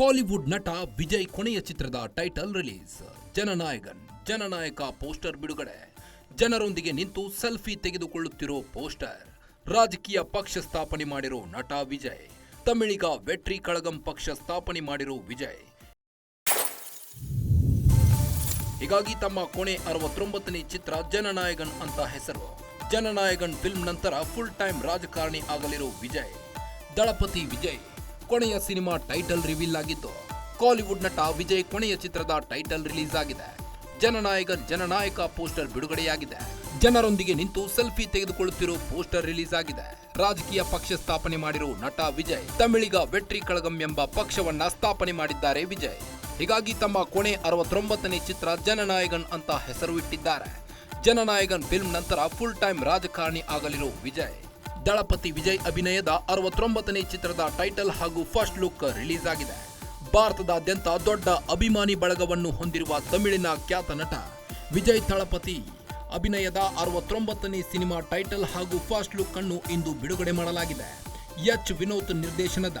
ಕಾಲಿವುಡ್ ನಟ ವಿಜಯ್ ಕೊನೆಯ ಚಿತ್ರದ title release Jananayagan Jananayaka poster ಬಿಡುಗಡೆ. ಜನರೊಂದಿಗೆ ನಿಂತು ಸೆಲ್ಫಿ ತೆಗೆದುಕೊಳ್ಳುತ್ತಿರೋ ಪೋಸ್ಟರ್ ರಾಜಕೀಯ ಪಕ್ಷ ಸ್ಥಾಪನೆ ಮಾಡಿರೋ ನಟ ವಿಜಯ್. ತಮಿಳಿಗ ವೆಟ್ರಿ ಕಳಗಂ ಪಕ್ಷ ಸ್ಥಾಪನೆ ಮಾಡಿರೋ ವಿಜಯ್. ಹೀಗಾಗಿ ತಮ್ಮ ಕೊನೆ ಅರವತ್ತೊಂಬತ್ತನೇ ಚಿತ್ರ ಜನನಾಯಕನ್ ಅಂತ ಹೆಸರು. ಜನನಾಯಕನ್ ಫಿಲ್ಮ್ ನಂತರ ಫುಲ್ ಟೈಮ್ ರಾಜಕಾರಣಿ ಆಗಲಿರೋ ವಿಜಯ್. ದಳಪತಿ ವಿಜಯ್. ಕೊನೆಯ ಸಿನಿಮಾ ಟೈಟಲ್ ರಿವೀಲ್ ಆಗಿದ್ದು ಕಾಲಿವುಡ್ ನಟ ವಿಜಯ್ ಕೊನೆಯ ಚಿತ್ರದ ಟೈಟಲ್ ರಿಲೀಸ್ ಆಗಿದೆ. ಜನನಾಯಕ ಜನನಾಯಕ ಪೋಸ್ಟರ್ ಬಿಡುಗಡೆಯಾಗಿದೆ. ಜನರೊಂದಿಗೆ ನಿಂತು ಸೆಲ್ಫಿ ತೆಗೆದುಕೊಳ್ಳುತ್ತಿರುವ ಪೋಸ್ಟರ್ ರಿಲೀಸ್ ಆಗಿದೆ. ರಾಜಕೀಯ ಪಕ್ಷ ಸ್ಥಾಪನೆ ಮಾಡಿರುವ ನಟ ವಿಜಯ್, ತಮಿಳಿಗ ವೆಟ್ರಿ ಕಳಗಂ ಎಂಬ ಪಕ್ಷವನ್ನ ಸ್ಥಾಪನೆ ಮಾಡಿದ್ದಾರೆ ವಿಜಯ್. ಹೀಗಾಗಿ ತಮ್ಮ ಕೊನೆ ಅರವತ್ತೊಂಬತ್ತನೇ ಚಿತ್ರ ಜನನಾಯಕನ್ ಅಂತ ಹೆಸರು ಇಟ್ಟಿದ್ದಾರೆ. ಜನನಾಯಕನ್ ಫಿಲ್ಮ್ ನಂತರ ಫುಲ್ ಟೈಮ್ ರಾಜಕಾರಣಿ ಆಗಲಿರೋ ವಿಜಯ್. ದಳಪತಿ ವಿಜಯ್ ಅಭಿನಯದ ಅರವತ್ತೊಂಬತ್ತನೇ ಚಿತ್ರದ ಟೈಟಲ್ ಹಾಗೂ ಫಸ್ಟ್ ಲುಕ್ ರಿಲೀಸ್ ಆಗಿದೆ ಭಾರತದಾದ್ಯಂತ ದೊಡ್ಡ ಅಭಿಮಾನಿ ಬಳಗವನ್ನು ಹೊಂದಿರುವ ತಮಿಳಿನ ಖ್ಯಾತ ನಟ ವಿಜಯ್ ತಳಪತಿ ಅಭಿನಯದ ಅರವತ್ತೊಂಬತ್ತನೇ ಸಿನಿಮಾ ಟೈಟಲ್ ಹಾಗೂ ಫಸ್ಟ್ ಲುಕ್ ಅನ್ನು ಇಂದು ಬಿಡುಗಡೆ ಮಾಡಲಾಗಿದೆ. ಎಚ್ ವಿನೋತ್ ನಿರ್ದೇಶನದ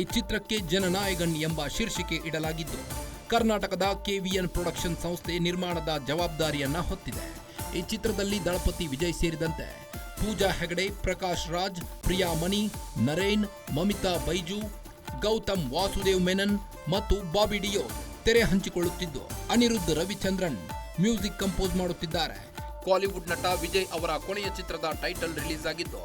ಈ ಚಿತ್ರಕ್ಕೆ ಜನನಾಯಕನ್ ಎಂಬ ಶೀರ್ಷಿಕೆ ಇಡಲಾಗಿದ್ದು, ಕರ್ನಾಟಕದ ಕೆವಿಎನ್ ಪ್ರೊಡಕ್ಷನ್ ಸಂಸ್ಥೆ ನಿರ್ಮಾಣದ ಜವಾಬ್ದಾರಿಯನ್ನ ಹೊತ್ತಿದೆ. ಈ ಚಿತ್ರದಲ್ಲಿ ದಳಪತಿ ವಿಜಯ್ ಸೇರಿದಂತೆ ಪೂಜಾ ಹೆಗಡೆ, ಪ್ರಕಾಶ್ ರಾಜ್, ಪ್ರಿಯಾ ಮಣಿ, ನರೇನ್, ಮಮಿತಾ ಬೈಜು, ಗೌತಮ್ ವಾಸುದೇವ್ ಮೆನನ್ ಮತ್ತು ಬಾಬಿ ಡಿಯೋ ತೆರೆ ಹಂಚಿಕೊಳ್ಳುತ್ತಿದ್ದು. ಅನಿರುದ್ಧ ರವಿಚಂದ್ರನ್ ಮ್ಯೂಸಿಕ್ ಕಂಪೋಸ್ ಮಾಡುತ್ತಿದ್ದಾರೆ. ಕಾಲಿವುಡ್ ನಟ ವಿಜಯ್ ಅವರ ಕೊನೆಯ ಚಿತ್ರದ ಟೈಟಲ್ ರಿಲೀಸ್ ಆಗಿದ್ದು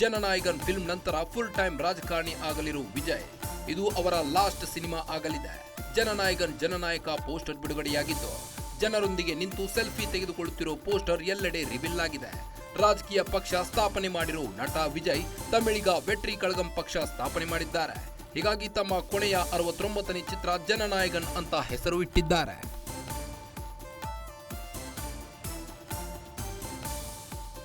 ಜನನಾಯಕನ್ ಫಿಲ್ಮ್ ನಂತರ ಫುಲ್ ಟೈಮ್ ರಾಜಕಾರಣಿ ಆಗಲಿರುವ ವಿಜಯ್. ಇದು ಅವರ ಲಾಸ್ಟ್ ಸಿನಿಮಾ ಆಗಲಿದೆ. ಜನನಾಯಕನ್ ಜನನಾಯಕ ಪೋಸ್ಟರ್ ಬಿಡುಗಡೆಯಾಗಿದ್ದು, ಜನರೊಂದಿಗೆ ನಿಂತು ಸೆಲ್ಫಿ ತೆಗೆದುಕೊಳ್ಳುತ್ತಿರುವ ಪೋಸ್ಟರ್ ಎಲ್ಲೆಡೆ ರಿವೀಲ್ ಆಗಿದೆ. ರಾಜಕೀಯ ಪಕ್ಷ ಸ್ಥಾಪನೆ ಮಾಡಿರೋ ನಟ ವಿಜಯ್ ತಮಿಳಿಗ ವೆಟ್ರಿ ಕಳಗಂ ಪಕ್ಷ ಸ್ಥಾಪನೆ ಮಾಡಿದ್ದಾರೆ. ಹೀಗಾಗಿ ತಮ್ಮ ಕೊನೆಯ ಅರವತ್ತೊಂಬತ್ತನೇ ಚಿತ್ರ ಜನನಾಯಕನ್ ಅಂತ ಹೆಸರು ಇಟ್ಟಿದ್ದಾರೆ.